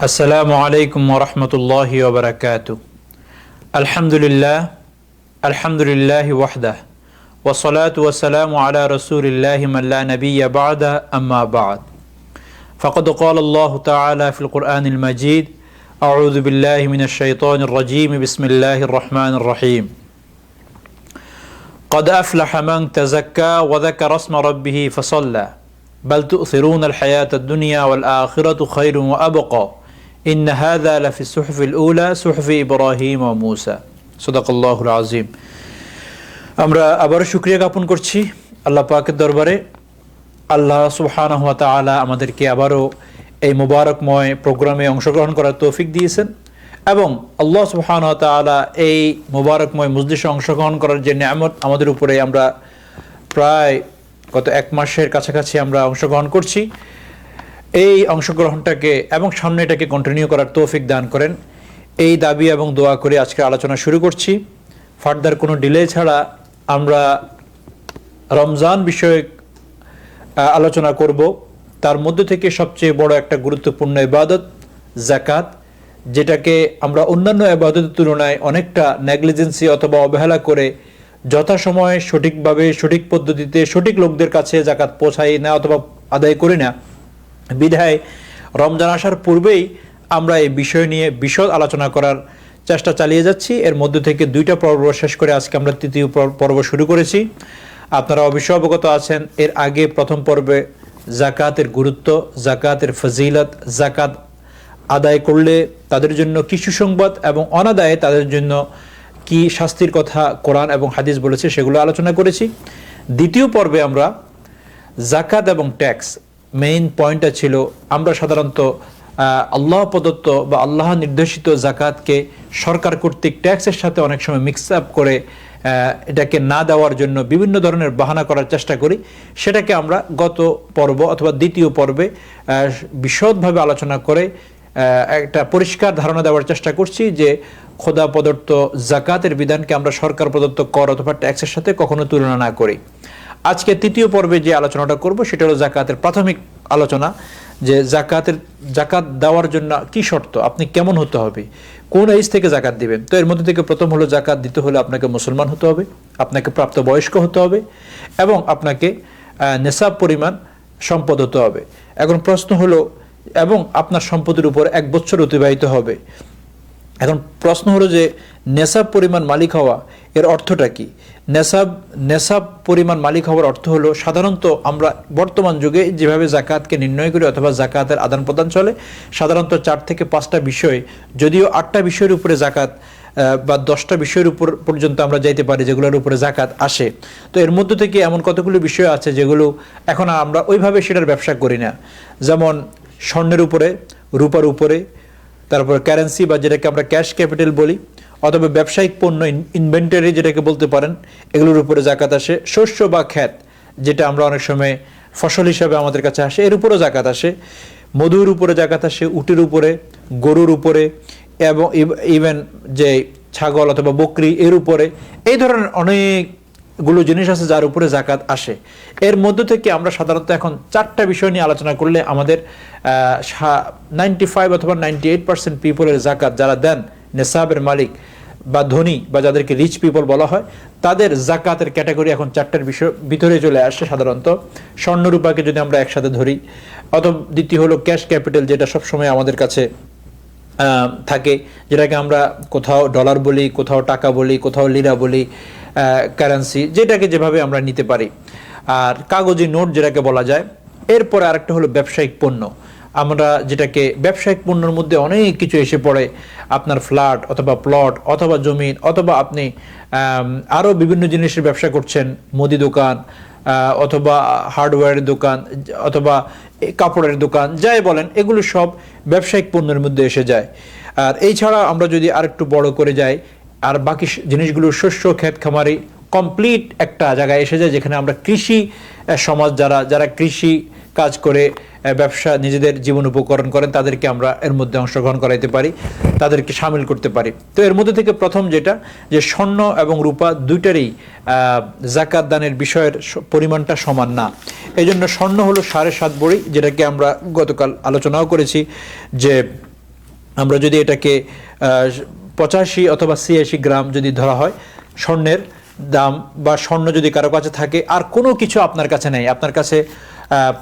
السلام عليكم ورحمة الله وبركاته. الحمد لله الحمد لله وحده والصلاة والسلام على رسول الله من لا نبي بعد أما بعد. فقد قال الله تعالى في القرآن المجيد أعوذ بالله من الشيطان الرجيم بسم الله الرحمن الرحيم. قد أفلح من تزكى وذكر اسم ربه فصلى. بل تؤثرون الحياة الدنيا والآخرة خير وأبقى. إن هذا لفي الصحف الأولى صحف إبراهيم وموسى صدق الله العظيم আমরা আবারও শুক্রিয়া জ্ঞাপন করছি আল্লাহ পাকের দরবারে আল্লাহ সুবহানাহু ওয়া তাআলা আমাদেরকে আবারও এই মোবারকময় প্রোগ্রামে অংশগ্রহণ করার তৌফিক দিয়েছেন এবং আল্লাহ সুবহানাহু ওয়া তাআলা এই মোবারকময় মজলিসে অংশগ্রহণ করার যে নিয়ামত আমাদের উপরে আমরা প্রায় গত এক মাসের কাছাকাছি আমরা অংশগ্রহণ করছি এই অংশগ্রহণটাকে এবং সামনে এটাকে কন্টিনিউ করার তৌফিক দান করেন। এই দাবি এবং দোয়া করে আজকে আলোচনা শুরু করছি। ফার্দার কোনো ডিলে ছাড়া আমরা রমজান বিষয়ক আলোচনা করব। তার মধ্যে থেকে সবচেয়ে বড় একটা গুরুত্বপূর্ণ ইবাদত জাকাত যেটাকে আমরা অন্যান্য ইবাদতের তুলনায় অনেকটা নেগলিজেন্সি অথবা অবহেলা করে যথাসময়ে সঠিকভাবে, সঠিক পদ্ধতিতে সঠিক লোকদের কাছে জাকাত পৌঁছাই না অথবা আদায় করি না। বিধায় রমজান আসার পূর্বেই আমরা এই বিষয় নিয়ে বিশদ আলোচনা করার চেষ্টা চালিয়ে যাচ্ছি। এর মধ্যে থেকে দুইটা পর্ব শেষ করে আজকে আমরা তৃতীয় পর- পর্ব শুরু করেছি। আপনারা অবশ্যই অবগত আছেন, এর আগে প্রথম পর্বে জাকাতের গুরুত্ব, জাকাতের ফজিলত, জাকাত আদায় করলে তাদের জন্য কি সুসংবাদ এবং অনাদায়ে তাদের জন্য কি শাস্তির কথা কোরআন এবং হাদিস বলেছে সেগুলো আলোচনা করেছি। দ্বিতীয় পর্বে আমরা জাকাত এবং ট্যাক্স মেইন পয়েন্টটা ছিল, আমরা সাধারণত আল্লাহ প্রদত্ত বা আল্লাহ নির্দেশিত জাকাতকে সরকার কর্তৃক ট্যাক্সের সাথে অনেক সময় মিক্স আপ করে এটাকে না দেওয়ার জন্য বিভিন্ন ধরনের বাহানা করার চেষ্টা করি। সেটাকে আমরা গত পর্ব অথবা দ্বিতীয় পর্বে বিশদভাবে আলোচনা করে একটা পরিষ্কার ধারণা দেওয়ার চেষ্টা করছি যে খোদা প্রদত্ত জাকাতের বিধানকে আমরা সরকার প্রদত্ত কর অথবা ট্যাক্সের সাথে কখনো তুলনা না করি। আজকে তৃতীয় পর্বে যে আলোচনাটা করব, সেটা হলো জাকাতের প্রাথমিক আলোচনা, যে জাকাতের, জাকাত দেওয়ার জন্য কি শর্ত, আপনি কেমন হতে হবে, কোন এজ থেকে জাকাত দিবেন। তো এর মধ্যে থেকে প্রথম হলো জাকাত দিতে হলে আপনাকে মুসলমান হতে হবে, আপনাকে প্রাপ্ত বয়স্ক হতে হবে এবং আপনাকে নেশাব পরিমাণ সম্পদ হতে হবে। এখন প্রশ্ন হলো, এবং আপনার সম্পদের উপর এক বছর অতিবাহিত হবে। এখন প্রশ্ন হলো যে, নেশাব পরিমাণ মালিক হওয়া এর অর্থটা কি? নেশাব নেশাব পরিমাণ মালিক হওয়ার অর্থ হলো, সাধারণত আমরা বর্তমান যুগে যেভাবে জাকাতকে নির্ণয় করি অথবা জাকাতের আদান প্রদান চলে, সাধারণত চার থেকে পাঁচটা বিষয়, যদিও আটটা বিষয়ের উপরে জাকাত বা দশটা বিষয়ের উপর পর্যন্ত আমরা যাইতে পারি যেগুলোর উপরে জাকাত আসে। তো এর মধ্যে থেকে এমন কতগুলো বিষয় আছে যেগুলো এখন আমরা ওইভাবে সেটার ব্যবসা করি না। যেমন স্বর্ণের উপরে, রূপার উপরে, তারপর কারেন্সি বা যেটাকে আমরা ক্যাশ ক্যাপিটাল বলি অথবা ব্যবসায়িক পণ্য ইনভেন্টারি যেটাকে বলতে পারেন, এগুলোর উপরে জাকাত আসে। শস্য বা খ্যাত যেটা আমরা অনেক সময় ফসল হিসাবে আমাদের কাছে আসে, এর উপরেও জাকাত আসে। মধুর উপরে জাকাত আসে, উটের উপরে, গরুর উপরে, এবং ইভেন যে ছাগল অথবা বকরি, এর উপরে, এই ধরনের অনেকগুলো জিনিস আছে যার উপরে জাকাত আসে। এর মধ্য থেকে আমরা সাধারণত এখন চারটা বিষয় নিয়ে আলোচনা করলে আমাদের নাইনটি ফাইভ অথবা নাইনটি এইট পার্সেন্ট পিপলের জাকাত যারা দেন নেশাবের মালিক বা ধনী বা যাদেরকে রিচ পিপল বলা হয়, তাদের জাকাতের ক্যাটাগরি এখন চারটার বিষয়, ভিতরে চলে আসে সাধারণত। স্বর্ণরূপাকে যদি আমরা একসাথে ধরি, অথবা দ্বিতীয় হলো ক্যাশ ক্যাপিটাল যেটা সবসময় আমাদের কাছে থাকে, যেটাকে আমরা কোথাও ডলার বলি, কোথাও টাকা বলি, কোথাও লিরা বলি কারেন্সি যেটাকে যেভাবে আমরা নিতে পারি। আর কাগজি নোট যেটাকে বলা যায়, এরপরে আরেকটা হলো ব্যবসায়িক পণ্য। আমরা যেটাকে ব্যবসায়িক পণ্যের মধ্যে অনেক কিছু এসে পড়ে, আপনার ফ্ল্যাট অথবা প্লট অথবা জমিন অথবা আপনি আরও বিভিন্ন জিনিসের ব্যবসা করছেন, মুদি দোকান অথবা হার্ডওয়্যারের দোকান, অথবা কাপড়ের দোকান, যাই বলেন, এগুলো সব ব্যবসায়িক পণ্যের মধ্যে এসে যায়। আর এই ছাড়া আমরা যদি আরেকটু বড় করে যাই, আর বাকি জিনিসগুলো শস্য, ক্ষেত, খামারি কমপ্লিট একটা জায়গায় এসে যায়, যেখানে আমরা কৃষি সমাজ যারা যারা কৃষি কাজ করে ব্যবসা নিজেদের জীবন উপকরণ করেন, তাদেরকে আমরা এর মধ্যে অংশগ্রহণ করাইতে পারি, তাদেরকে সামিল করতে পারি। তো এর মধ্যে থেকে প্রথম যেটা, যে স্বর্ণ এবং রূপা দুইটারই জাকাত দানের বিষয়ের পরিমাণটা সমান না। এই জন্য স্বর্ণ হলো সাড়ে সাত বড়ি, যেটাকে আমরা গতকাল আলোচনাও করেছি যে আমরা যদি এটাকে পঁচাশি অথবা ছিয়াশি গ্রাম যদি ধরা হয়, স্বর্ণের দাম বা স্বর্ণ যদি কারও কাছে থাকে, আর কোনো কিছু আপনার কাছে নেই, আপনার কাছে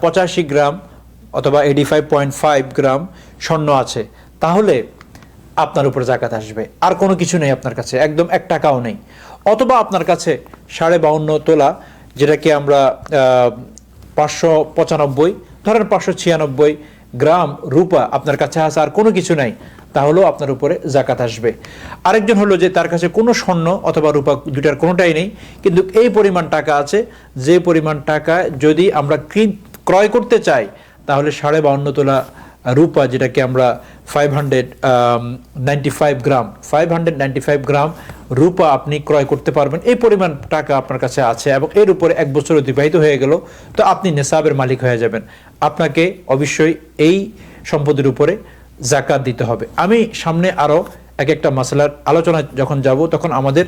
পঁচাশি গ্রাম অথবা eighty five point five gram স্বর্ণ আছে। তাহলে আপনার উপর জাকাত আসবে। আর কোনো কিছু নেই আপনার কাছে, একদম এক টাকাও নেই। অথবা আপনার কাছে সাড়ে বাউন্ন তোলা, যেটাকে আমরা পাঁচশো পঁচানব্বই, ধরেন পাঁচশো ছিয়ানব্বই গ্রাম রূপা আপনার কাছে আছে, আর কোনো কিছু নাই। তাহলেও আপনার উপরে জাকাত আসবে। আরেকজন হলো যে তার কাছে কোনো স্বর্ণ অথবা রূপা দুটার কোনোটাই নেই, কিন্তু এই পরিমাণ টাকা আছে, যে পরিমাণ টাকা যদি আমরা ক্রয় করতে চাই, তাহলে সাড়ে বাউন্ন তোলা রূপা, যেটাকে আমরা five hundred ninety five gram five hundred ninety five gram রূপা আপনি ক্রয় করতে পারবেন। এই পরিমাণ টাকা আপনার কাছে আছে এবং এর উপরে এক বছর অতিবাহিত হয়ে গেল, তো আপনি নেশাবের মালিক হয়ে যাবেন। আপনাকে অবশ্যই এই সম্পদের উপরে জাকাত দিতে হবে। আমি সামনে আরও এক একটা মশলার আলোচনা যখন যাব, তখন আমাদের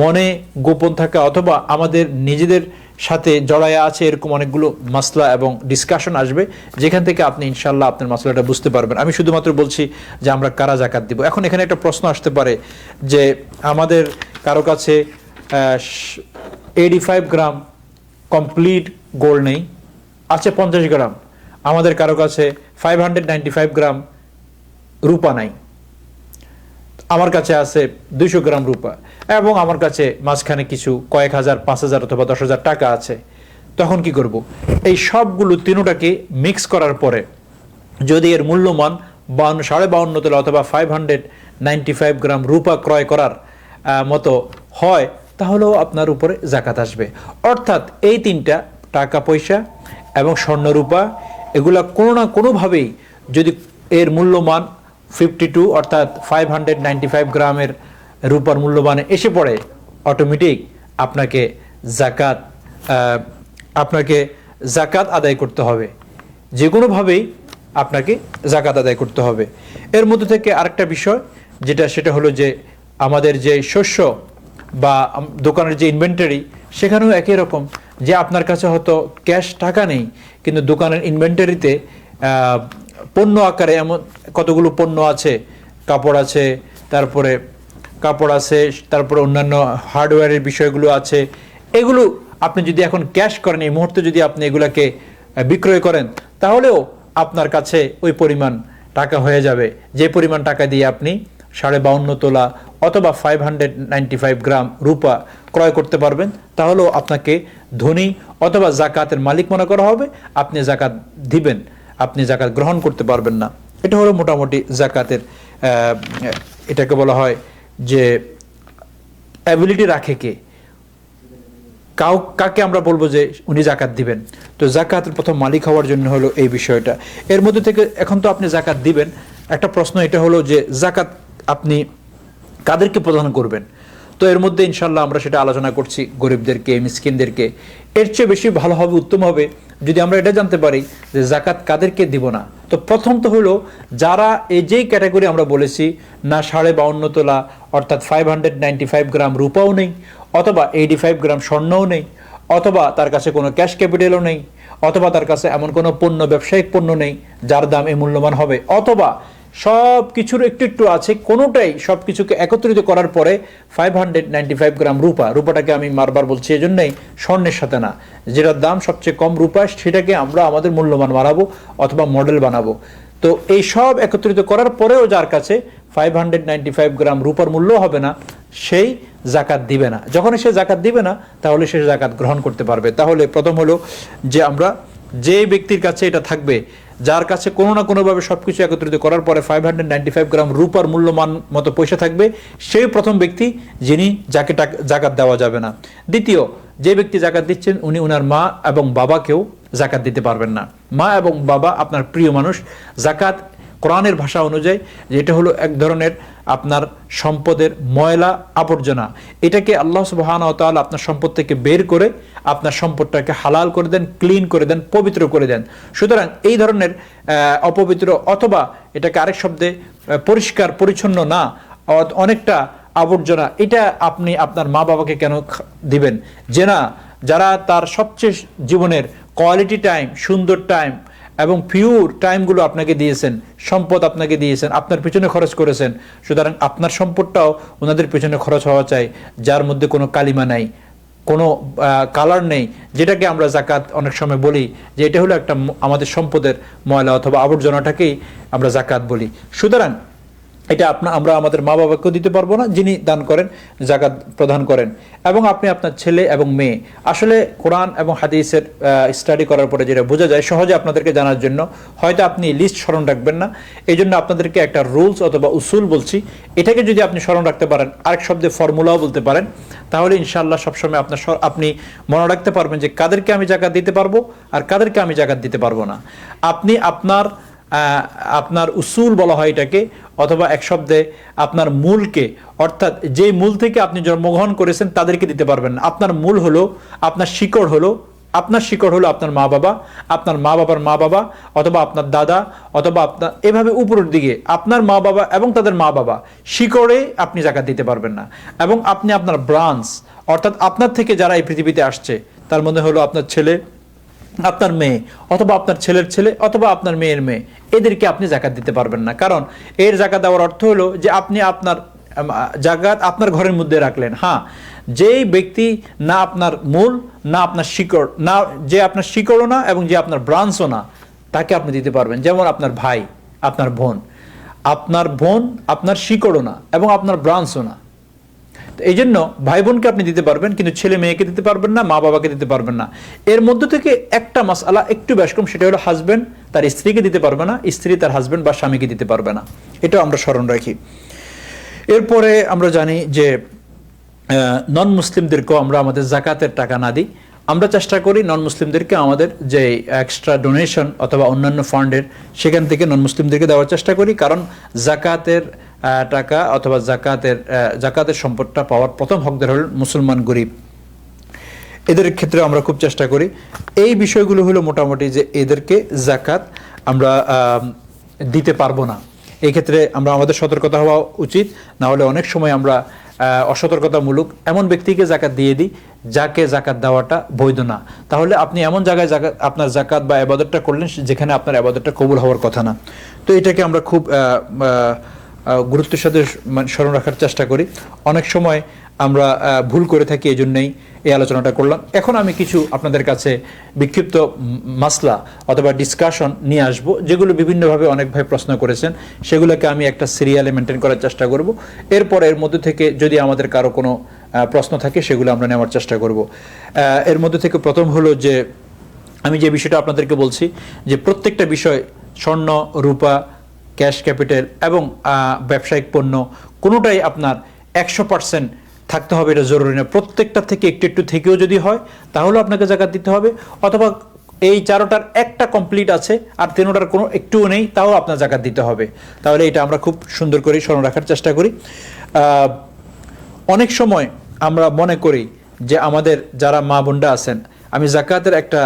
মনে গোপন থাকা অথবা আমাদের নিজেদের সাথে জড়ায়া আছে এরকম অনেকগুলো মাসলা এবং ডিসকাশন আসবে, যেখান থেকে আপনি ইনশাল্লাহ আপনার মশলাটা বুঝতে পারবেন। আমি শুধুমাত্র বলছি যে আমরা কারা জাকাত দিব। এখন এখানে একটা প্রশ্ন আসতে পারে যে আমাদের কারও কাছে eighty five gram complete gold নেই, আছে পঞ্চাশ গ্রাম। আমাদের কারও কাছে five hundred ninety five gram রূপা নাই। আমার কাছে আছে দুইশো গ্রাম রূপা এবং আমার কাছে মাঝখানে কিছু কয়েক হাজার, পাঁচ হাজার অথবা দশ হাজার টাকা আছে। তখন কি করব? এই সবগুলো তিনোটাকে মিক্স করার পরে যদি এর মূল্যমান বাউন্ন, সাড়ে বাউন্ন তোলা অথবা five hundred ninety five gram রূপা ক্রয় করার মতো হয়, তাহলেও আপনার উপরে জাকাত আসবে। অর্থাৎ এই তিনটা টাকা পয়সা এবং স্বর্ণরূপা এগুলা কোনো না কোনোভাবেই যদি এর মূল্যমান ফিফটি টু অর্থাৎ ফাইভ হান্ড্রেড নাইনটি ফাইভ গ্রামের রূপার মূল্যবানে এসে পড়ে অটোমেটিক আপনাকে জাকাত আপনাকে জাকাত আদায় করতে হবে। যে কোনোভাবেই আপনাকে জাকাত আদায় করতে হবে। এর মধ্যে থেকে আরেকটা বিষয়, যেটা সেটা হলো যে আমাদের যে শস্য বা দোকানের যে ইনভেন্টারি সেখানেও একই রকম, যে আপনার কাছে হয়তো ক্যাশ টাকা নেই, কিন্তু দোকানের ইনভেন্টারিতে পণ্য আকারে এমন, কতগুলো পণ্য আছে? কাপড় আছে, তারপরে কাপড় আছে, তারপরে অন্যান্য হার্ডওয়্যারের বিষয়গুলো আছে। এগুলো আপনি যদি এখন ক্যাশ করেন, এই মুহূর্তে যদি আপনি এগুলাকে বিক্রয় করেন, তাহলেও আপনার কাছে ওই পরিমাণ টাকা হয়ে যাবে। যে পরিমাণ টাকা দিয়ে আপনি সাড়ে বাউন্ন তোলা অথবা five hundred ninety five gram রূপা ক্রয় করতে পারবেন, তাহলেও আপনাকে ধনী অথবা জাকাতের মালিক মনে করা হবে। আপনি জাকাত দিবেন। আপনি জাকাত গ্রহণ করতে পারবেন না। এটা হলো মোটামুটি জাকাতের এটাকে বলা হয় যে অ্যাবিলিটি রাখে কে? কাউ, কাকে আমরা বলব যে উনি জাকাত দিবেন? তো জাকাতের প্রথম মালিক হওয়ার জন্য হলো এই বিষয়টা। এর মধ্যে থেকে এখন তো আপনি জাকাত দিবেন। একটা প্রশ্ন এটা হলো যে জাকাত আপনি কাদেরকে প্রদান করবেন? তো এর মধ্যে ইনশাল্লাহ আমরা সেটা আলোচনা করছি গরিবদেরকে, মিসকিনদেরকে। এর চেয়ে বেশি ভালো হবে, উত্তম হবে, যদি আমরা এটা জানতে পারি যে জাকাত কাদেরকে দিব না? তো প্রথম তো হলো, যারা এই যেই ক্যাটাগরি আমরা বলেছি, না সাড়ে বাউন্ন তোলা, অর্থাৎ five hundred ninety five gram রূপাও নেই, অথবা এইটি ফাইভ গ্রাম স্বর্ণও নেই, অথবা তার কাছে কোনো ক্যাশ ক্যাপিটালও নেই, অথবা তার কাছে এমন কোনো পণ্য, ব্যবসায়িক পণ্য নেই, যার দাম এই মূল্যমান হবে, অথবা সব কিছুর একটু একটু আছে, কোনোটাই সব কিছুকে একত্রিত করার পরে five hundred ninety five gram রূপা, রূপাটাকে আমি মারবার বলছি এই জন্যই স্বর্ণের সাথে না। যেটার দাম সবচেয়ে কম রূপা, সেটাকে আমরা আমাদের মূল্যমান বানাবো অথবা মডেল বানাবো। তো এই সব একত্রিত করার পরেও যার কাছে five hundred ninety five gram রূপার মূল্য হবে না, সেই জাকাত দিবে না। যখনই সে জাকাত দিবে না, তাহলে সে জাকাত গ্রহণ করতে পারবে। তাহলে প্রথম হলো যে আমরা যে ব্যক্তির কাছে এটা থাকবে যার কাছে কোনো না কোনোভাবে সব কিছু একত্রিত করার পরে five hundred ninety five gram রূপার মূল্যমান মতো পয়সা থাকবে সেই প্রথম ব্যক্তি যিনি যাকে জাকাত দেওয়া যাবে না। দ্বিতীয়, যে ব্যক্তি জাকাত দিচ্ছেন, উনি উনার মা এবং বাবাকেও জাকাত দিতে পারবেন না। মা এবং বাবা আপনার প্রিয় মানুষ। জাকাত কোরআনের ভাষা অনুযায়ী, যেটা হলো এক ধরনের আপনার সম্পদের ময়লা আবর্জনা। এটাকে আল্লাহ সুবাহান তাল আপনার সম্পদ থেকে বের করে আপনার সম্পদটাকে হালাল করে দেন, ক্লিন করে দেন, পবিত্র করে দেন। সুতরাং এই ধরনের অপবিত্র অথবা এটাকে আরেক শব্দে পরিষ্কার, পরিচ্ছন্ন না অনেকটা আবর্জনা, এটা আপনি আপনার মা বাবাকে কেন দিবেন? যে না, যারা তার সবচেয়ে জীবনের কোয়ালিটি টাইম সুন্দর টাইম এবং পিওর টাইমগুলো আপনাকে দিয়েছেন, সম্পদ আপনাকে দিয়েছেন, আপনার পিছনে খরচ করেছেন। সুতরাং আপনার সম্পদটাও ওনাদের পিছনে খরচ হওয়া চাই, যার মধ্যে কোনো কালিমা নাই, কোনো কালার নেই, যেটাকে আমরা জাকাত অনেক সময় বলি, যে এটা হলো একটা আমাদের সম্পদের ময়লা অথবা আবর্জনাটাকেই আমরা জাকাত বলি। সুতরাং এটা আপনা আমরা আমাদের মা বাবাকেও দিতে পারব না, যিনি দান করেন, জাকাত প্রদান করেন। এবং আপনি আপনার ছেলে এবং মেয়ে। আসলে কোরআন এবং হাদিসের স্টাডি করার পরে যেটা বোঝা যায়, সহজে আপনাদেরকে জানার জন্য, হয়তো আপনি লিস্ট স্মরণ রাখবেন না। এই জন্য আপনাদেরকে একটা রুলস অথবা উসুল বলছি। এটাকে যদি আপনি স্মরণ রাখতে পারেন, আরেক শব্দে ফর্মুলাও বলতে পারেন, তাহলে ইনশাআল্লাহ সবসময় আপনার আপনি মনে রাখতে পারবেন যে কাদেরকে আমি জাকাত দিতে পারব, আর কাদেরকে আমি জাকাত দিতে পারব না। আপনি আপনার আপনার উসুল বলা হয় এটাকে, অথবা এক শব্দে আপনার মূলকে, অর্থাৎ যে মূল থেকে আপনি জন্মগ্রহণ করেছেন তাদেরকে দিতে পারবেন না। আপনার মূল হলো, আপনার শিকড় হলো, আপনার শিকড় হলো আপনার মা বাবা, আপনার মা বাবার মা বাবা, অথবা আপনার দাদা, অথবা আপনার, এভাবে উপরের দিকে, আপনার মা বাবা এবং তাদের মা বাবা, শিকড়ে আপনি জাকাত দিতে পারবেন না। এবং আপনি আপনার ব্রাঞ্চ, অর্থাৎ আপনার থেকে যারা এই পৃথিবীতে আসছে, তার মধ্যে হলো আপনার ছেলে আপনার মেয়ে অথবা আপনার ছেলের ছেলে অথবা আপনার মেয়ের মেয়ে, এদেরকে আপনি জাকাত দিতে পারবেন না। কারণ এর জাকাত দেওয়ার অর্থ হলো যে আপনি আপনার জাকাত আপনার ঘরের মধ্যে রাখলেন। হ্যাঁ যেই ব্যক্তি না আপনার মূল, না আপনার শিকড়, না যে আপনার শিকড়ও না এবং যে আপনার ব্রাঞ্চও না, তাকে আপনি দিতে পারবেন। যেমন আপনার ভাই, আপনার বোন। আপনার বোন আপনার শিকড়ও না এবং আপনার ব্রাঞ্চও না। এই জন্য ভাই বোনকে আপনি দিতে পারবেন, কিন্তু ছেলে মেয়েকে দিতে পারবেন না, মা বাবাকে দিতে পারবেন না। এর মধ্য থেকে একটা মাসালা একটু ব্যস্কম সেটা হলো হাজবেন্ড তার স্ত্রীকে দিতে পারবে না, স্ত্রী তার হাজবেন্ড বা স্বামীকে দিতে পারবে না। এটাও আমরা স্মরণ রাখি। এরপরে আমরা জানি যে নন মুসলিমদেরকেও আমরা আমাদের জাকাতের টাকা না দিই। আমরা চেষ্টা করি নন মুসলিমদেরকে আমাদের যে এক্সট্রা ডোনেশন অথবা অন্যান্য ফান্ডের সেখান থেকে নন মুসলিমদেরকে দেওয়ার চেষ্টা করি। কারণ জাকাতের টাকা অথবা জাকাতের জাকাতের সম্পদটা পাওয়ার প্রথম হকদার হল মুসলমান গরিব। এদের ক্ষেত্রে আমরা খুব চেষ্টা করি। এই বিষয়গুলো হলো মোটামুটি যে এদেরকে জাকাত আমরা দিতে পারব না। এই ক্ষেত্রে আমরা আমাদের সতর্কতা হওয়া উচিত। না হলে অনেক সময় আমরা অসতর্কতামূলক এমন ব্যক্তিকে জাকাত দিয়ে দিই যাকে জাকাত দেওয়াটা বৈধ না। তাহলে আপনি এমন জায়গায় জাকাত, আপনার জাকাত বা আবাদতটা করলেন যেখানে আপনার আবাদতটা কবুল হওয়ার কথা না। তো এটাকে আমরা খুব গুরুত্বের সাথে স্মরণ রাখার চেষ্টা করি। অনেক সময় আমরা ভুল করে থাকি এই জন্যই এই আলোচনাটা করলাম। এখন আমি কিছু আপনাদের কাছে বিক্ষিপ্ত মাসলা অথবা ডিসকাশন নিয়ে আসব, যেগুলো বিভিন্নভাবে অনেক ভাই প্রশ্ন করেছেন। সেগুলোকে আমি একটা সিরিয়ালে মেনটেন করার চেষ্টা করব। এরপর এর মধ্যে থেকে যদি আমাদের কারও কোনো প্রশ্ন থাকে, সেগুলো আমরা নেওয়ার চেষ্টা করব। এর মধ্যে থেকে প্রথম হলো যে, আমি যে বিষয়টা আপনাদেরকে বলছি, যে প্রত্যেকটা বিষয় স্বর্ণ, রূপা ক্যাশ ক্যাপিটাল এবং ব্যবসায়িক পণ্য কোনোটাই আপনার একশো পার্সেন্ট থাকতে হবে, এটা জরুরি না। প্রত্যেকটা থেকে একটু একটু থেকেও যদি হয়, তাহলেও আপনাকে জাকাত দিতে হবে। অথবা এই চারোটার একটা কমপ্লিট আছে, আর তিনোটার কোনো একটুও নেই, তাও আপনার জাকাত দিতে হবে। তাহলে এটা আমরা খুব সুন্দর করে স্মরণ রাখার চেষ্টা করি। অনেক সময় আমরা মনে করি যে আমাদের যারা মা বোনরা আছেন, আমি জাকাতের একটা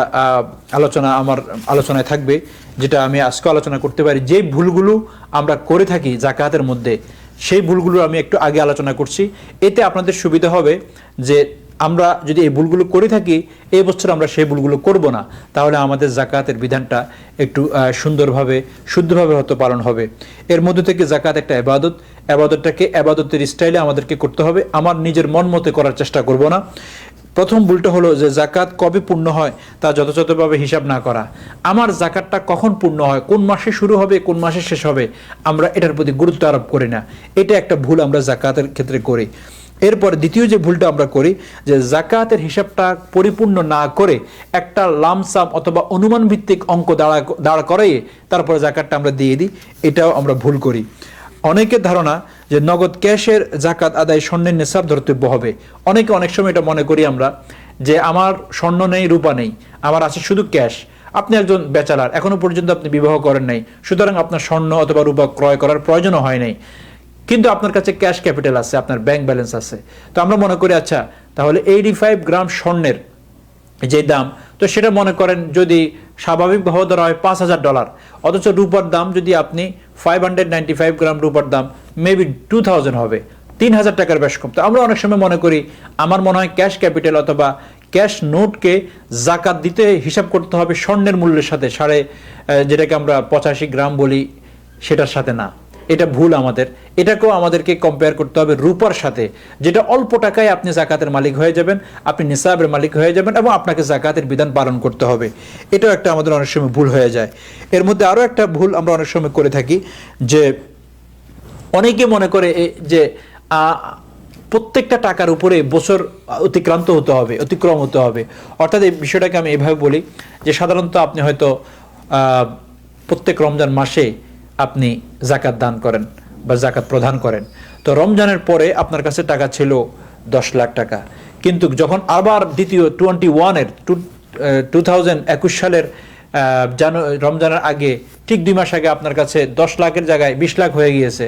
আলোচনা আমার আলোচনায় থাকবে। যেটা আমি আজকে আলোচনা করতে পারি যে ভুলগুলো আমরা করে থাকি জাকাতের মধ্যে, সেই ভুলগুলো আমি একটু আগে আলোচনা করছি। এতে আপনাদের সুবিধা হবে যে আমরা যদি এই ভুলগুলো করে থাকি, এই বছর আমরা সেই ভুলগুলো করব না। তাহলে আমাদের জাকাতের বিধানটা একটু সুন্দরভাবে, শুদ্ধভাবে হয়তো পালন হবে। এর মধ্যে থেকে জাকাত একটা আবাদত আবাদতটাকে আবাদতের স্টাইলে আমাদেরকে করতে হবে। আমার নিজের মন মতে করার চেষ্টা করব না। প্রথম ভুলটা হলো যে জাকাত কবে পূর্ণ হয় তা যথাযথভাবে হিসাব না করা। আমার জাকাতটা কখন পূর্ণ হয়, কোন মাসে শুরু হবে, কোন মাসে শেষ হবে, আমরা এটার প্রতি গুরুত্ব আরোপ করি না। এটা একটা ভুল আমরা জাকাতের ক্ষেত্রে করি। এরপর দ্বিতীয় যে ভুলটা আমরা করি, যে জাকাতের হিসাবটা পরিপূর্ণ না করে একটা লামসাম অথবা অনুমান ভিত্তিক অঙ্ক দাঁড়া, দাঁড় করাইয়ে তারপরে জাকাতটা আমরা দিয়ে দিই, এটাও আমরা ভুল করি। অনেকের ধারণা যে নগদ ক্যাশের জাকাত আদায় স্বর্ণের নেশাব ধর্তব্য হবে। অনেকে অনেক সময় এটা মনে করি আমরা যে আমার স্বর্ণ নেই, রূপা নেই, আমার আছে শুধু ক্যাশ। আপনি একজন বেচালার এখনও পর্যন্ত আপনি বিবাহ করেন নাই, সুতরাং আপনার স্বর্ণ অথবা রূপা ক্রয় করার প্রয়োজনও হয় নাই। কিন্তু আপনার কাছে ক্যাশ ক্যাপিটাল আছে, আপনার ব্যাংক ব্যালেন্স আছে। তো আমরা মনে করি আচ্ছা তাহলে এইটি ফাইভ গ্রাম স্বর্ণের যে দাম, তো সেটা মনে করেন যদি স্বাভাবিকভাবে ধরা হয় পাঁচ হাজার ডলার, অথচ রূপার দাম যদি আপনি five hundred ninety five gram রূপার দাম মেবি টু থাউজেন্ড হবে। তিন হাজার টাকার বেশ কম। তো আমরা অনেক সময় মনে করি, আমার মনে হয় ক্যাশ ক্যাপিটাল অথবা ক্যাশ নোটকে জাকাত দিতে হিসাব করতে হবে স্বর্ণের মূল্যের সাথে, সাড়ে যেটাকে আমরা পঁচাশি গ্রাম বলি, সেটার সাথে না। এটা ভুল আমাদের। এটাকেও আমাদেরকে কম্পেয়ার করতে হবে রূপার সাথে, যেটা অল্প টাকায় আপনি জাকাতের মালিক হয়ে যাবেন, আপনি নিসাবের মালিক হয়ে যাবেন এবং আপনাকে জাকাতের বিধান পালন করতে হবে। এটাও একটা আমাদের অনেক সময় ভুল হয়ে যায়। এর মধ্যে আরও একটা ভুল আমরা অনেক সময় করে থাকি, যে অনেকে মনে করে যে প্রত্যেকটা টাকার উপরে বছর অতিক্রান্ত হতে হবে, অতিক্রম হতে হবে। অর্থাৎ এই বিষয়টাকে আমি এভাবে বলি যে, সাধারণত আপনি হয়তো প্রত্যেক রমজান মাসে আপনি জাকাত দান করেন বা জাকাত প্রদান করেন। তো রমজানের পরে আপনার কাছে টাকা ছিল দশ লাখ টাকা। কিন্তু যখন আবার দ্বিতীয় টোয়েন্টি ওয়ানের টু টু থাউজেন্ড একুশ সালের জানু রমজানের আগে, ঠিক দুই মাস আগে আপনার কাছে দশ লাখের জায়গায় বিশ লাখ হয়ে গিয়েছে।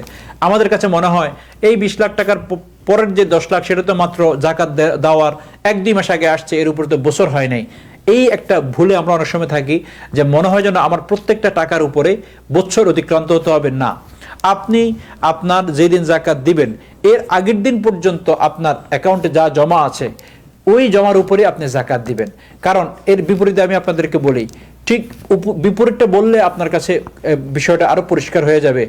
আমাদের কাছে মনে হয় এই বিশ লাখ টাকার পরের যে দশ লাখ, সেটা তো মাত্র জাকাত দেওয়ার এক দুই মাস আগে আসছে, এর উপর তো বছর হয় নাই। এই একটা ভুলে আমরা অনেক সময় থাকি যে মনে হয় যেন আমার প্রত্যেকটা টাকার উপরে বছর অতিক্রান্ত হতে হবে। না। আপনি আপনার যেদিন জাকাত দিবেন, এর আগের দিন পর্যন্ত আপনার অ্যাকাউন্টে যা জমা আছে, ওই জমার উপরে আপনি জাকাত দিবেন। কারণ এর বিপরীতে আমি আপনাদেরকে বলি ঠিক বিপরীতটা বললে আপনার কাছে বিষয়টা আরও পরিষ্কার হয়ে যাবে।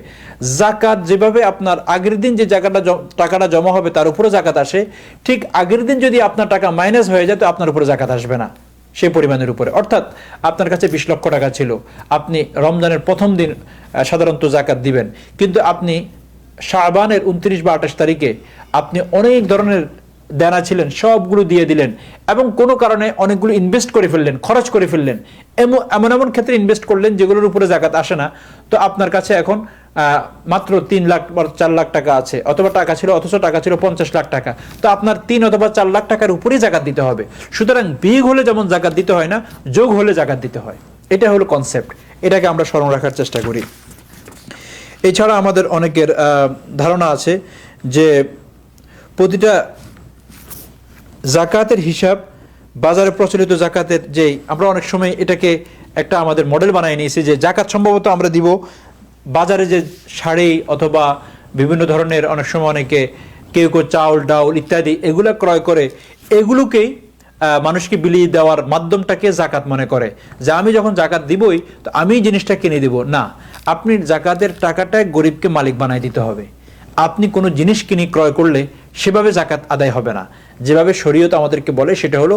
জাকাত যেভাবে আপনার আগের দিন যে জায়গাটা টাকাটা জমা হবে তার উপরে জাকাত আসে, ঠিক আগের দিন যদি আপনার টাকা মাইনাস হয়ে যায় তো আপনার উপরে জাকাত আসবে না, সেই পরিমাণের উপরে। অর্থাৎ আপনার কাছে বিশ লক্ষ টাকা ছিল, আপনি রমজানের প্রথম দিন সাধারণত জাকাত দিবেন। কিন্তু আপনি শাহবানের উনত্রিশ বা আঠাশ তারিখে আপনি অনেক ধরনের দেনা ছিলেন, সবগুলো দিয়ে দিলেন এবং কোনো কারণে অনেকগুলো ইনভেস্ট করে ফেললেন, খরচ করে ফেললেন। এমন এমন এমন ক্ষেত্রে ইনভেস্ট করলেন যেগুলোর উপরে জাকাত আসে না। তো আপনার কাছে এখন মাত্র তিন লাখ বা চার লাখ টাকা আছে, অথবা টাকা ছিল, অথচ টাকা ছিল পঞ্চাশ লাখ টাকা। তো আপনার তিন অথবা চার লাখ টাকার উপরেই জাকাত দিতে হবে। সুতরাং বিয়োগ হলে যেমন জাকাত দিতে হয় না, যোগ হলে জাকাত দিতে হয়। এটা হলো কনসেপ্ট এটাকে আমরা স্মরণ রাখার চেষ্টা করি। এছাড়া আমাদের অনেকের ধারণা আছে যে প্রতিটা জাকাতের হিসাব, বাজারে প্রচলিত জাকাতের যেই, আমরা অনেক সময় এটাকে একটা আমাদের মডেল বানিয়ে নিয়েছি যে জাকাত সম্ভবত আমরা দিব বাজারে যে শাড়ি অথবা বিভিন্ন ধরনের অনেক সময় অনেকে কেউ কেউ চাউল, ডাউল ইত্যাদি এগুলো ক্রয় করে, এগুলোকেই মানুষকে বিলিয়ে দেওয়ার মাধ্যমটাকে জাকাত মনে করে। যে আমি যখন জাকাত দিবই, তো আমি জিনিসটা কিনে দিব। না, আপনি জাকাতের টাকাটা গরিবকে মালিক বানাই দিতে হবে। আপনি কোনো জিনিস কিনে ক্রয় করলে সেভাবে জাকাত আদায় হবে না। যেভাবে শরীয়ত আমাদেরকে বলে, সেটা হলো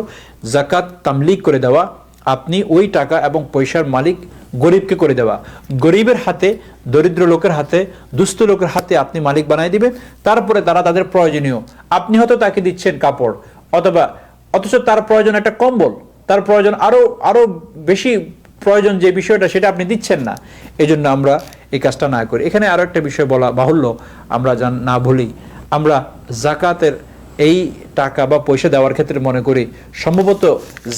জাকাত তামলিক করে দেওয়া, আপনি ওই টাকা এবং পয়সার মালিক গরিবকে করে দেওয়া। গরিবের হাতে, দরিদ্র লোকের হাতে, দুস্থ লোকের হাতে আপনি মালিক বানাই দিবেন, তারপরে তারা তাদের প্রয়োজনীয়। আপনি হয়তো তাকে দিচ্ছেন কাপড়, অথবা অথচ তার প্রয়োজন একটা কম্বল, তার প্রয়োজন আরও আরও বেশি প্রয়োজন যে বিষয়টা, সেটা আপনি দিচ্ছেন না। এই জন্য আমরা এই কাজটা না করি। এখানে আরও একটা বিষয় বলা বাহুল্য, আমরা না ভুলি। আমরা জাকাতের এই টাকা বা পয়সা দেওয়ার ক্ষেত্রে মনে করি সম্ভবত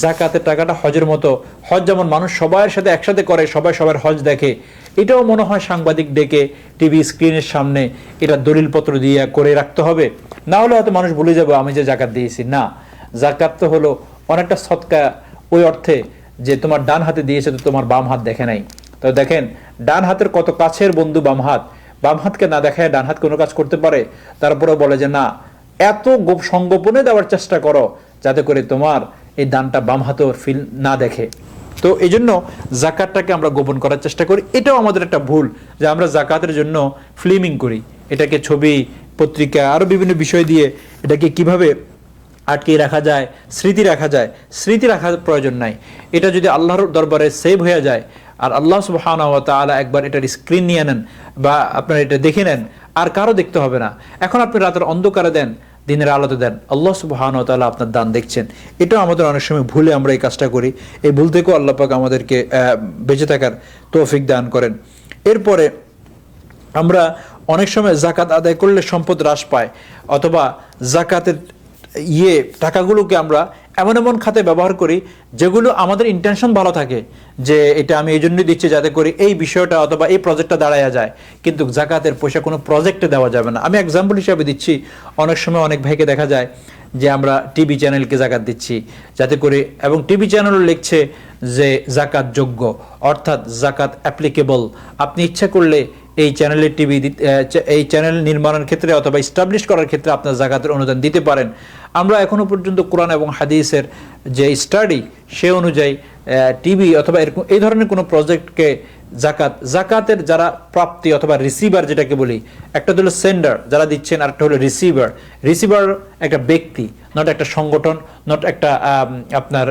জাকাতের টাকাটা হজের মতো, হজ যেমন মানুষ সবার সাথে একসাথে করে, সবাই সবার হজ দেখে, এটাও মনে হয় সাংবাদিক ডেকে টিভি স্ক্রিনের সামনে এটা দলিলপত্র দিয়ে করে রাখতে হবে। না হলে হয়তো মানুষ ভুলে যাবে, আমি যে জাকাত দিয়েছি। না জাকাত তো হলো অনেকটা সৎকা ওই অর্থে যে তোমার ডান হাতে দিয়েছে তো তোমার বাম হাত দেখে নাই। তো দেখেন, ডান হাতের কত কাছের বন্ধু বাম হাত, বাম হাতকে না দেখায় ডান হাত কোনো কাজ করতে পারে? তারপরে বলে যে না এত গোপ সংগোপনে দেওয়ার চেষ্টা করো যাতে করে তোমার এই দানটা বাম হাতেও ফিল না দেখে। তো এই জন্য জাকাতটাকে আমরা গোপন করার চেষ্টা করি। এটাও আমাদের একটা ভুল যে আমরা জাকাতের জন্য ফিল্মিং করি। এটাকে ছবি, পত্রিকা আরও বিভিন্ন বিষয় দিয়ে এটাকে কীভাবে আটকে রাখা যায়, স্মৃতি রাখা যায়, স্মৃতি রাখার প্রয়োজন নাই। এটা যদি আল্লাহর দরবারে সেভ হয়ে যায়, আর আল্লাহ সুবহান তাআলা একবার এটার স্ক্রিন নিয়ে নেন বা আপনার এটা দেখে নেন, আর কারও দেখতে হবে না। এখন আপনি রাতের অন্ধকারে দেন দিনের আলোতে দেন। আল্লাহ সুবহান তাআলা আপনার দান দেখছেন। এটাও আমাদের অনেক সময় ভুলে আমরা এই কাজটা করি। এই ভুল থেকেও আল্লাহ পাক আমাদেরকে বেঁচে থাকার তৌফিক দান করেন। এরপরে আমরা অনেক সময় জাকাত আদায় করলে সম্পদ হ্রাস পায়। অথবা জাকাতের ইয়ে টাকাগুলোকে আমরা এমন এমন খাতে ব্যবহার করি যেগুলো আমাদের ইন্টেনশন ভালো থাকে, যে এটা আমি এই জন্যই দিচ্ছি যাতে করে এই বিষয়টা অথবা এই প্রজেক্টটা দাঁড়ায়া যায়। কিন্তু জাকাতের পয়সা কোনো প্রজেক্টে দেওয়া যাবে না। আমি এক্সাম্পল হিসাবে দিচ্ছি, অনেক সময় অনেক ভাইকে দেখা যায় যে আমরা টিভি চ্যানেলকে জাকাত দিচ্ছি, যাতে করে এবং টিভি চ্যানেলও লিখছে যে জাকাত যোগ্য, অর্থাৎ জাকাত অ্যাপ্লিকেবল আপনি ইচ্ছা করলে এই চ্যানেলের টিভি এই চ্যানেল নির্মাণের ক্ষেত্রে অথবা স্টাবলিশ করার ক্ষেত্রে আপনার জাকাতের অনুদান দিতে পারেন। আমরা এখনও পর্যন্ত কোরআন এবং হাদিসের যে স্টাডি সে অনুযায়ী টিভি অথবা এরকম এই ধরনের কোনো প্রজেক্টকে জাকাত জাকাতের যারা প্রাপ্তি অথবা রিসিভার যেটাকে বলি, একটা হলো সেন্ডার যারা দিচ্ছেন আর একটা হলো রিসিভার রিসিভার একটা ব্যক্তি নট একটা সংগঠন নট একটা আপনার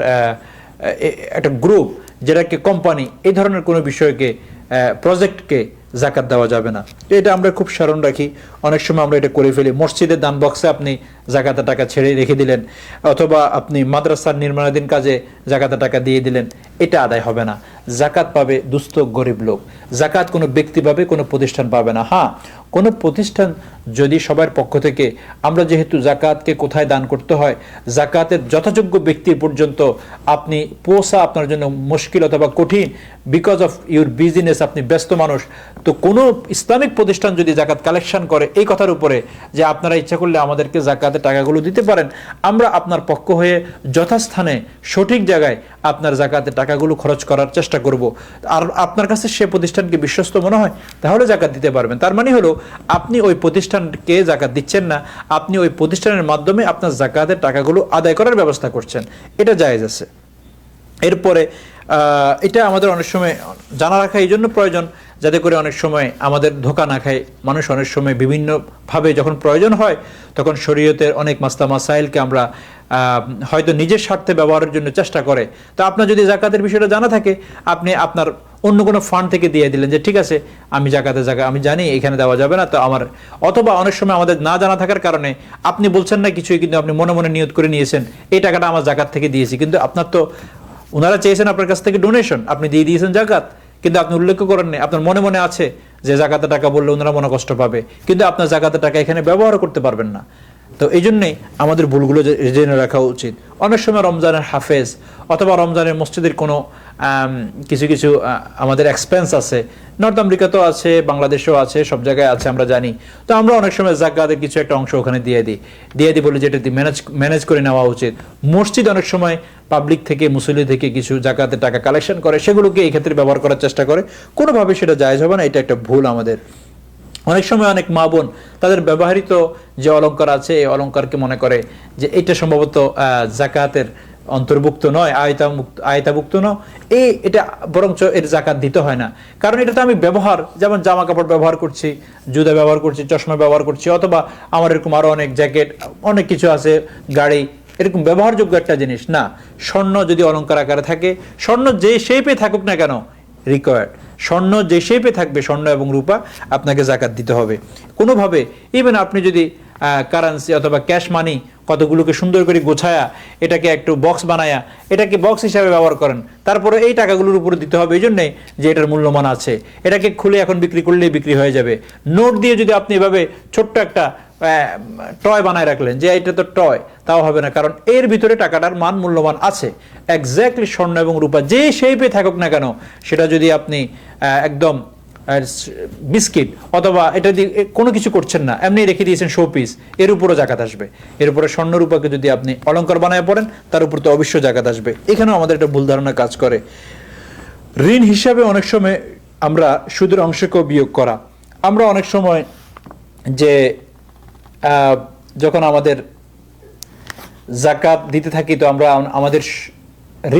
একটা গ্রুপ যেটাকে কোম্পানি এই ধরনের কোনো বিষয়কে প্রজেক্টকে জাকাত দেওয়া যাবে না। তো এটা আমরা খুব স্মরণ রাখি। অনেক সময় আমরা এটা করে ফেলি। মসজিদের দান বক্সে আপনি জাকাতের টাকা ছেড়ে রেখে দিলেন, অথবা আপনি মাদ্রাসার নির্মাণাধীন কাজে জাকাতের টাকা দিয়ে দিলেন, এটা আদায় হবে না। জাকাত পাবে দুস্থ গরিব লোক। জাকাত কোনো ব্যক্তি পাবে, কোনো প্রতিষ্ঠান পাবে না। হ্যাঁ কোনো প্রতিষ্ঠান যদি সবার পক্ষ থেকে আমরা যেহেতু জাকাতকে কোথায় দান করতে হয়, জাকাতের যথাযোগ্য ব্যক্তি পর্যন্ত আপনি পৌঁছা আপনার জন্য মুশকিল অথবা কঠিন বিকজ অফ ইউর বিজনেস আপনি ব্যস্ত মানুষ, তো কোনো ইসলামিক প্রতিষ্ঠান যদি জাকাত কালেকশন করে, এই কথার উপরে যে আপনারা ইচ্ছা করলে আমাদেরকে জাকাতের টাকাগুলো দিতে পারেন, আমরা আপনার পক্ষ হয়ে যথাস্থানে সঠিক জায়গায় আপনার জাকাতের টাকাগুলো খরচ করার চেষ্টা করব। আর আপনার কাছে সে প্রতিষ্ঠানকে বিশ্বস্ত মনে হয়, তাহলে জাকাত দিতে পারবেন। তার মানে হলো আপনি ওই প্রতিষ্ঠানকে জাকাত দিচ্ছেন না, আপনি ওই প্রতিষ্ঠানের মাধ্যমে আপনার জাকাতের টাকাগুলো আদায় করার ব্যবস্থা করছেন। এটা জায়েজ আছে। এরপরে এটা আমাদের অনেক সময় জানা রাখা এই জন্য প্রয়োজন, যাতে করে অনেক সময় আমাদের ধোকা না খায়। মানুষ অনেক সময় বিভিন্নভাবে যখন প্রয়োজন হয়, তখন শরীয়তের অনেক মাস্তা মাসাইলকে আমরা হয়তো নিজের স্বার্থে ব্যবহারের জন্য চেষ্টা করে। তো আপনার যদি জাকাতের বিষয়টা জানা থাকে, আপনি আপনার অন্য কোনো ফান্ড থেকে দিয়ে দিলেন যে, ঠিক আছে, আমি জাকাতে জায়গা আমি জানি এখানে দেওয়া যাবে না, তো আমার, অথবা অনেক সময় আমাদের না জানা থাকার কারণে আপনি বলছেন না, কিছুই কিন্তু আপনি মনে মনে নিয়ত করে নিয়েছেন, এই টাকাটা আমার জাকাত থেকে দিয়েছি, কিন্তু আপনার তো ওনারা চেয়েছেন আপনার কাছ থেকে ডোনেশন আপনি দিয়ে দিয়েছেন জাকাত, কিন্তু আপনি উল্লেখ করেননি, আপনার মনে মনে আছে যে জাকাতের টাকা বললে ওনারা মনে কষ্ট পাবে, কিন্তু আপনার জাকাতের টাকা এখানে ব্যবহার করতে পারবেন না, তো এই জন্যেই আমাদের ভুলগুলো জেনে রাখা উচিত। অনেক সময় রমজানের হাফেজ অথবা রমজানের মসজিদের কোনো কিছু কিছু আমাদের এক্সপেন্স আছে। নর্থ আমেরিকাতেও আছে বাংলাদেশেও আছে, সব জায়গায় আছে, আমরা জানি। তো আমরা অনেক সময় জাকাতের কিছু একটা অংশ ওখানে দিয়ে দিই। দিয়ে দিই বলে যেটা ম্যানেজ ম্যানেজ করে নেওয়া উচিত। মসজিদ অনেক সময় পাবলিক থেকে মুসলি থেকে কিছু জাকাতের টাকা কালেকশন করে, সেগুলোকে এই ক্ষেত্রে ব্যবহার করার চেষ্টা করে। কোনোভাবে সেটা জায়জ হবে না, এটা একটা ভুল আমাদের। অনেক সময় অনেক মা বোন তাদের ব্যবহৃত যে অলংকার আছে, এই অলংকারকে মনে করে যে এটা সম্ভবত জাকাতের অন্তর্ভুক্ত নয়, আয়তামুক্ত, আয়তাভুক্ত নয়। এই, এটা বরঞ্চ এর জাকাত দিতে হয় না। কারণ এটা তো আমি ব্যবহার, যেমন জামা কাপড় ব্যবহার করছি, জুতা ব্যবহার করছি, চশমা ব্যবহার করছি, অথবা আমার এরকম আরও অনেক জ্যাকেট, অনেক কিছু আছে, গাড়ি, এরকম ব্যবহারযোগ্য একটা জিনিস। না, স্বর্ণ যদি অলংকার আকারে থাকে, স্বর্ণ যে শেপে থাকুক না কেন রিকোয়ার্ড স্বর্ণ যে শেপে থাকবে, স্বর্ণ এবং রূপা আপনাকে জাকাত দিতে হবে। কোনোভাবে ইভেন আপনি যদি কারেন্সি অথবা ক্যাশ মানি কতগুলোকে সুন্দর করে গোছায়া, এটাকে একটু বক্স বানায়া, এটাকে বক্স হিসাবে ব্যবহার করেন। তারপরে এই টাকাগুলোর উপরে দিতে হবে এই জন্যে যে এটার মূল্যমান আছে। এটাকে খুলে এখন বিক্রি করলেই বিক্রি হয়ে যাবে। নোট দিয়ে যদি আপনি এভাবে ছোট্ট একটা টয় বানায় রাখলেন, যে এটা তো টয় তাও হবে না। কারণ এর ভিতরে টাকাটার মান মূল্যমান আছে। এক্স্যাক্টলি স্বর্ণ এবং রূপা যে শেপে থাকুক না কেন, সেটা যদি আপনি একদম বিস্কিট অথবা এটা দিয়ে কোনো কিছু করছেন না, এমনি রেখে দিয়েছেন শো পিস এর উপরও জাকাত আসবে। এর উপরে স্বর্ণ রূপাকে যদি আপনি অলঙ্কার বানায় পড়েন, তার উপর তো অবশ্যই জাকাত আসবে। এখানেও আমাদের একটা ভুল ধারণা কাজ করে। ঋণ হিসাবে অনেক সময় আমরা সুদের অংশকেও বিয়োগ করা। আমরা অনেক সময় যে যখন আমাদের জাকাত দিতে থাকি, তো আমরা আমাদের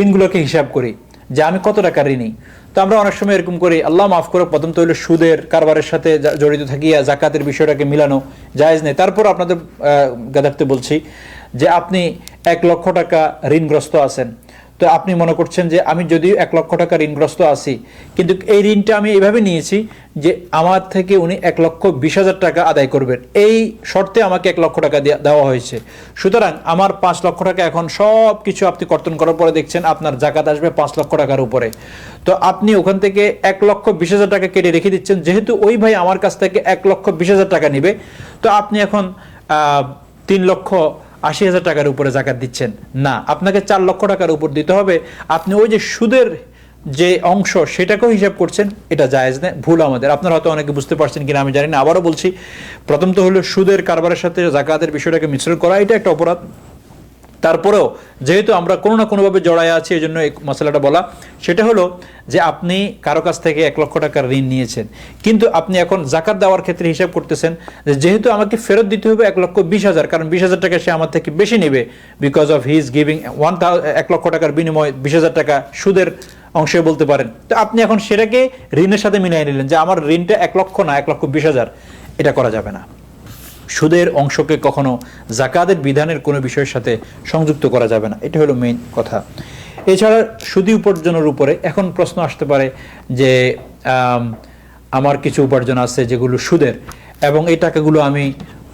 ঋণগুলোকে হিসাব করি। যে আমি কত টাকা ঋণী? তো আমরা অনেক সময় এরকম করি, আল্লাহ মাফ করে প্রথম তো হইল সুদের কারবারের সাথে জড়িত থাকি জাকাতের বিষয়টাকে মিলানো জায়েজ নেই। তারপর আপনাদের গাদারতে বলছি যে আপনি এক লক্ষ টাকা ঋণগ্রস্ত আছেন। তো আপনি মনে করছেন যে আমি যদিও এক লক্ষ টাকা ঋণগ্রস্ত আছি, কিন্তু এই ঋণটা আমি এইভাবে নিয়েছি যে আমার থেকে উনি এক লক্ষ বিশ হাজার টাকা আদায় করবেন। এই শর্তে আমাকে এক লক্ষ টাকা দেওয়া হয়েছে। সুতরাং আমার পাঁচ লক্ষ টাকা এখন সব কিছু আপনি কর্তন করার পরে দেখছেন আপনার জাকাত আসবে পাঁচ লক্ষ টাকার উপরে। তো আপনি ওখান থেকে এক লক্ষ বিশ হাজার টাকা কেটে রেখে দিচ্ছেন, যেহেতু ওই ভাই আমার কাছ থেকে এক লক্ষ বিশ হাজার টাকা নিবে। তো আপনি এখন তিন লক্ষ আশি হাজার টাকার উপরে জাকাত দিচ্ছেন। না, আপনাকে চার লক্ষ টাকার উপর দিতে হবে। আপনি ওই যে সুদের যে অংশ, সেটাকেও হিসাব করছেন, এটা জায়েজ নেই, ভুল আমাদের। আপনারা হয়তো অনেকে বুঝতে পারছেন কিনা, আমি জানি না, আবারও বলছি, প্রথম তো হলো সুদের কারবারের সাথে জাকাতের বিষয়টাকে মিশ্রণ করা, এটা একটা অপরাধ। তারপরেও যেহেতু আমরা কোনো না কোনোভাবে জড়ায় আছি, এই জন্য মশলাটা বলা। সেটা হলো যে আপনি কারও কাছ থেকে এক লক্ষ টাকার ঋণ নিয়েছেন, কিন্তু আপনি এখন জাকাত দেওয়ার ক্ষেত্রে হিসাব করতেছেন যে যেহেতু আমাকে ফেরত দিতে হবে এক লক্ষ বিশ হাজার, কারণ বিশ হাজার টাকা সে আমার থেকে বেশি নেবে because of his giving one এক লক্ষ টাকার বিনিময়ে বিশ হাজার টাকা সুদের অংশে বলতে পারেন। তো আপনি এখন সেটাকে ঋণের সাথে মিলিয়ে নিলেন যে আমার ঋণটা এক লক্ষ না, এক লক্ষ বিশ হাজার, এটা করা যাবে না। সুদের অংশকে কখনো জাকাতের বিধানের কোনো বিষয়ের সাথে সংযুক্ত করা যাবে না। এটা হলো মেইন কথা। এছাড়া সুদী উপার্জনের উপরে এখন প্রশ্ন আসতে পারে যে আমার কিছু উপার্জন আছে যেগুলো সুদের এবং এই টাকাগুলো আমি,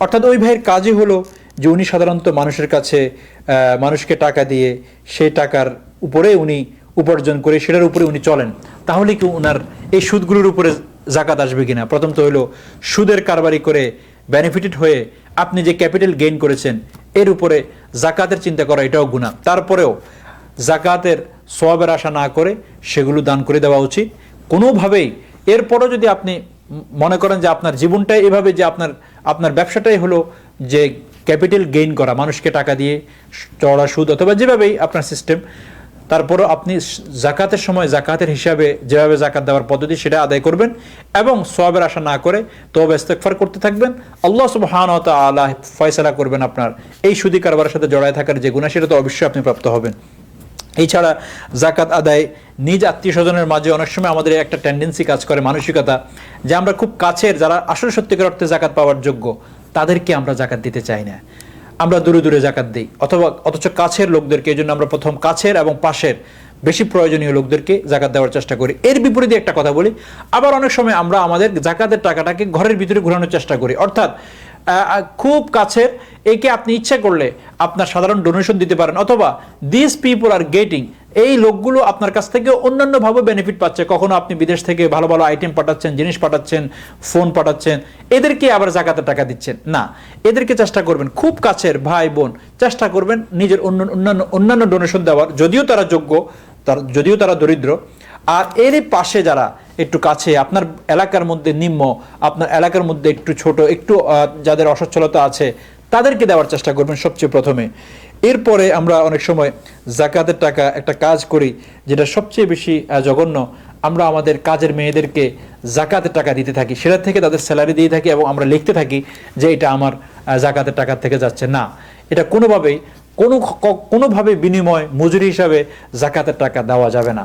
অর্থাৎ ওই ভাইয়ের কাজই হলো যে উনি সাধারণত মানুষের কাছে মানুষকে টাকা দিয়ে সেই টাকার উপরে উনি উপার্জন করে সেটার উপরে উনি চলেন। তাহলে কি ওনার এই সুদগুলোর উপরে জাকাত আসবে কিনা? প্রথম তো হলো সুদের কারবারি করে বেনিফিটেড হয়ে আপনি যে ক্যাপিটাল গেইন করেছেন, এর উপরে জাকাতের চিন্তা করা এটাও গুণা তারপরেও জাকাতের সবের আশা না করে সেগুলো দান করে দেওয়া উচিত। কোনোভাবেই এরপরও যদি আপনি মনে করেন যে আপনার জীবনটাই এভাবে যে আপনার আপনার ব্যবসাটাই হলো যে ক্যাপিটাল গেইন করা, মানুষকে টাকা দিয়ে চড়া সুদ অথবা যেভাবেই আপনার সিস্টেম তারপরও আপনি জাকাতের সময় জাকাতের হিসাবে যেভাবে জাকাত দেওয়ার পদ্ধতি সেটা আদায় করবেন এবং সবের আশা না করে তবে ইস্তেকফার করতে থাকবেন। আল্লাহ সুবহান তাআলা ফয়সালা করবেন আপনার। এই সুদী কারবারের সাথে জড়ায় থাকার যে গুণা সেটা তো অবশ্যই আপনি প্রাপ্ত হবেন। এছাড়া জাকাত আদায় নিজ আত্মীয় স্বজনের মাঝে অনেক সময় আমাদের একটা টেন্ডেন্সি কাজ করে মানসিকতা যে আমরা খুব কাছের, যারা আসলে সত্যিকার অর্থে জাকাত পাওয়ার যোগ্য, তাদেরকে আমরা জাকাত দিতে চাই না। আমরা দূরে দূরে জাকাত দিই। অথবা অথচ কাছের লোকদেরকে, এই জন্য আমরা প্রথম কাছের এবং পাশের, বেশি প্রয়োজনীয় লোকদেরকে জাকাত দেওয়ার চেষ্টা করি। এর বিপরীতে একটা কথা বলি, আবার অনেক সময় আমরা আমাদের জাকাতের টাকাটাকে ঘরের ভিতরে ঘোরানোর চেষ্টা করি। অর্থাৎ খুব কাছের, একে আপনি ইচ্ছা করলে আপনার সাধারণ ডোনেশন দিতে পারেন, অথবা দিস পিপল আর গেটিং এই লোকগুলো আপনার কাছ থেকে অন্যান্যভাবে বেনিফিট পাচ্ছে। কখনো আপনি বিদেশ থেকে ভালো ভালো আইটেম পাঠাচ্ছেন, জিনিস পাঠাচ্ছেন ফোন পাঠাচ্ছেন, এদেরকে আবার জাকাতের টাকা দিচ্ছেন। না, এদেরকে চেষ্টা করবেন, খুব কাছের ভাই বোন, চেষ্টা করবেন নিজের অন্য, অন্যান্য অন্যান্য ডোনেশন দেওয়ার। যদিও তারা যোগ্য, তার, যদিও তারা দরিদ্র, আর এরই পাশে যারা একটু কাছে, আপনার এলাকার মধ্যে নিম্ন, আপনার এলাকার মধ্যে একটু ছোট, একটু যাদের অসচ্ছলতা আছে, তাদেরকে দেওয়ার চেষ্টা করবেন সবচেয়ে প্রথমে। এরপরে আমরা অনেক সময় জাকাতের টাকা একটা কাজ করি, যেটা সবচেয়ে বেশি জঘন্য। আমরা আমাদের কাজের মেয়েদেরকে জাকাতের টাকা দিতে থাকি, সেটা থেকে তাদের স্যালারি দিয়ে থাকি এবং আমরা লিখতে থাকি যে এটা আমার জাকাতের টাকা থেকে যাচ্ছে। না, এটা কোনোভাবেই, কোনো কোনোভাবে বিনিময় মজুরি হিসাবে জাকাতের টাকা দেওয়া যাবে না।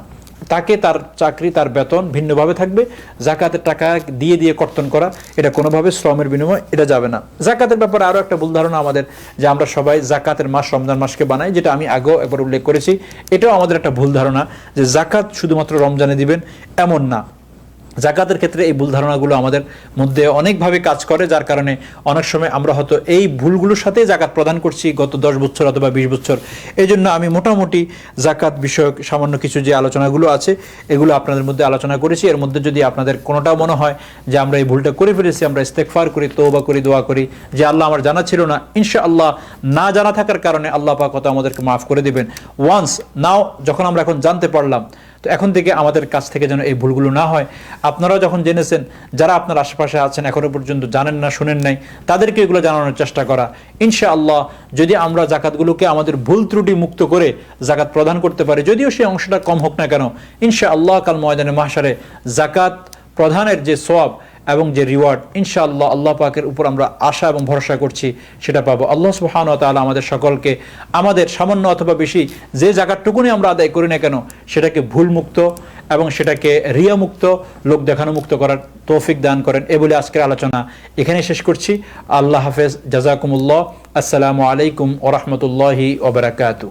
তাকে তার চাকরি, তার বেতন ভিন্নভাবে থাকবে। জাকাতের টাকা দিয়ে দিয়ে কর্তন করা, এটা কোনোভাবে শ্রমের বিনিময় এটা যাবে না। জাকাতের ব্যাপারে আরও একটা ভুল ধারণা আমাদের, যে আমরা সবাই জাকাতের মাস রমজান মাসকে বানাই, যেটা আমি আগেও একবার উল্লেখ করেছি। এটাও আমাদের একটা ভুল ধারণা, যে জাকাত শুধুমাত্র রমজানে দিবেন, এমন না। জাকাতের ক্ষেত্রে এই ভুল ধারণাগুলো আমাদের মধ্যে অনেকভাবে কাজ করে, যার কারণে অনেক সময় আমরা হয়তো এই ভুলগুলোর সাথেই জাকাত প্রদান করছি গত দশ বছর অথবা বিশ বছর। এই জন্য আমি মোটামুটি জাকাত বিষয়ক সামান্য কিছু যে আলোচনাগুলো আছে, এগুলো আপনাদের মধ্যে আলোচনা করেছি। এর মধ্যে যদি আপনাদের কোনোটাও মনে হয় যে আমরা এই ভুলটা করে ফেলেছি, আমরা ইস্তেকফার করি তৌবা করি, দোয়া করি, যে আল্লাহ আমার জানা ছিল না ইনশা আল্লাহ না জানা থাকার কারণে আল্লাহ পাক হয়তো আমাদেরকে মাফ করে দিবেন। ওয়ান্স নাও যখন আমরা এখন জানতে পারলাম তো এখন থেকে আমাদের কাছ থেকে যেন এই ভুলগুলো না হয়। আপনারাও যখন জেনেছেন, যারা আপনার আশেপাশে আছেন এখনও পর্যন্ত জানেন না, শুনেন নাই, তাদেরকে এগুলো জানানোর চেষ্টা করা। ইনশা আল্লাহ যদি আমরা জাকাতগুলোকে আমাদের ভুল ত্রুটি মুক্ত করে জাকাত প্রদান করতে পারি, যদিও সেই অংশটা কম হোক না কেন ইনশা আল্লাহ কাল ময়দানে মাসারে জাকাত প্রধানের যে সওয়াব এবং যে রিওয়ার্ড ইনশাআল্লাহ আল্লাহ পাকের উপর আমরা আশা এবং ভরসা করছি, সেটা পাবো। আল্লাহ সুবহান তাআলা আমাদের সকলকে আমাদের সামান্য অথবা বেশি যে জায়গাটুকুনি আমরা আদায় করি না কেন, সেটাকে ভুল মুক্ত এবং সেটাকে রিয়া মুক্ত লোক দেখানো মুক্ত করার তৌফিক দান করেন। এ বলে আজকের আলোচনা এখানে শেষ করছি। আল্লাহ হাফেজ। জাজাকুমুল্লাহ। আসসালামু আলাইকুম ওরহমতুল্লাহি ওবরাকাতু